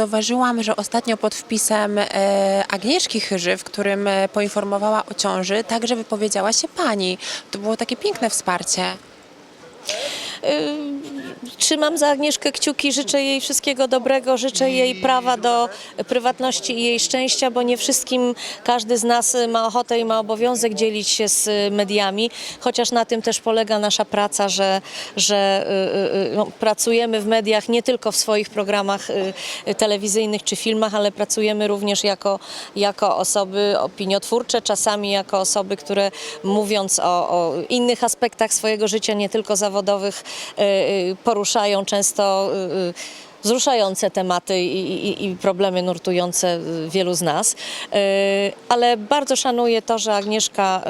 Zauważyłam, że ostatnio pod wpisem e, Agnieszki Chyży, w którym e, poinformowała o ciąży, także wypowiedziała się pani. To było takie piękne wsparcie. Trzymam za Agnieszkę kciuki, życzę jej wszystkiego dobrego, życzę jej prawa do prywatności i jej szczęścia, bo nie wszystkim każdy z nas ma ochotę i ma obowiązek dzielić się z mediami, chociaż na tym też polega nasza praca, że, że y, y, no, pracujemy w mediach nie tylko w swoich programach y, telewizyjnych czy filmach, ale pracujemy również jako, jako osoby opiniotwórcze, czasami jako osoby, które mówiąc o, o innych aspektach swojego życia, nie tylko zawodowych, y, y, poruszają często y, y, wzruszające tematy i, i, i problemy nurtujące y, wielu z nas. Ale bardzo szanuję to, że Agnieszka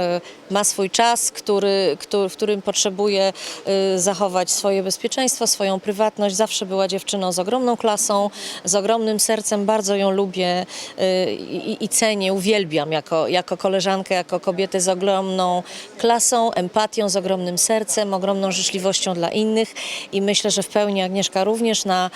ma swój czas, który, który, w którym potrzebuje y, zachować swoje bezpieczeństwo, swoją prywatność. Zawsze była dziewczyną z ogromną klasą, z ogromnym sercem. Bardzo ją lubię y, i, i cenię, uwielbiam jako, jako koleżankę, jako kobietę z ogromną klasą, empatią, z ogromnym sercem, ogromną życzliwością dla innych i myślę, że w pełni Agnieszka również na,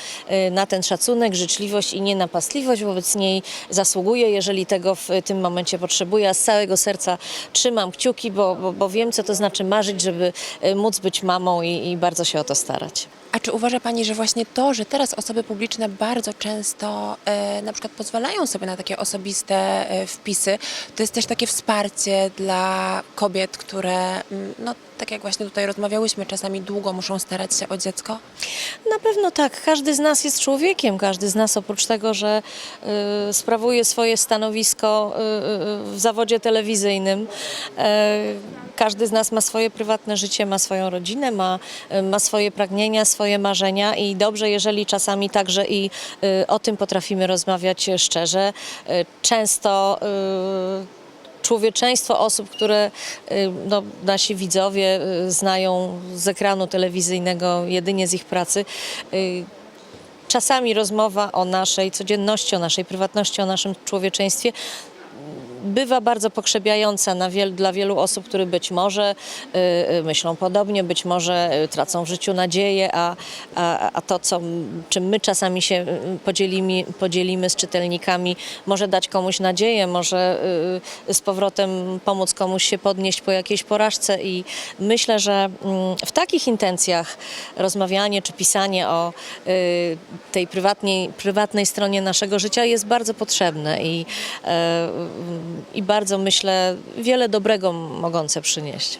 y, na ten szacunek, życzliwość i nienapastliwość wobec niej zasługuje, jeżeli tego w tym momencie potrzebuje. A z całego serca trzymam kciuki, bo, bo, bo wiem, co to znaczy marzyć, żeby y, móc być mamą i, i bardzo się o to starać. A czy uważa Pani, że właśnie to, że teraz osoby publiczne bardzo często e, na przykład pozwalają sobie na takie osobiste e, wpisy, to jest też takie wsparcie dla kobiet, które, mm, no tak jak właśnie tutaj rozmawiałyśmy, czasami długo muszą starać się o dziecko? Na pewno tak. Każdy z nas jest człowiekiem. Każdy z nas oprócz tego, że y, sprawuje swoje stanowisko y, y, w zawodzie telewizyjnym, każdy z nas ma swoje prywatne życie, ma swoją rodzinę, ma, ma swoje pragnienia, swoje marzenia i dobrze, jeżeli czasami także i y, o tym potrafimy rozmawiać szczerze. Y, często y, człowieczeństwo osób, które no, nasi widzowie znają z ekranu telewizyjnego, jedynie z ich pracy. Czasami rozmowa o naszej codzienności, o naszej prywatności, o naszym człowieczeństwie bywa bardzo pokrzepiająca na wiel, dla wielu osób, które być może y, y, myślą podobnie, być może y, tracą w życiu nadzieję, a, a, a to, co, czym my czasami się y, podzielimy, podzielimy z czytelnikami, może dać komuś nadzieję, może y, z powrotem pomóc komuś się podnieść po jakiejś porażce. I myślę, że mm, w takich intencjach rozmawianie czy pisanie o y, tej prywatnej, prywatnej stronie naszego życia jest bardzo potrzebne i, e, i bardzo myślę wiele dobrego mogące przynieść.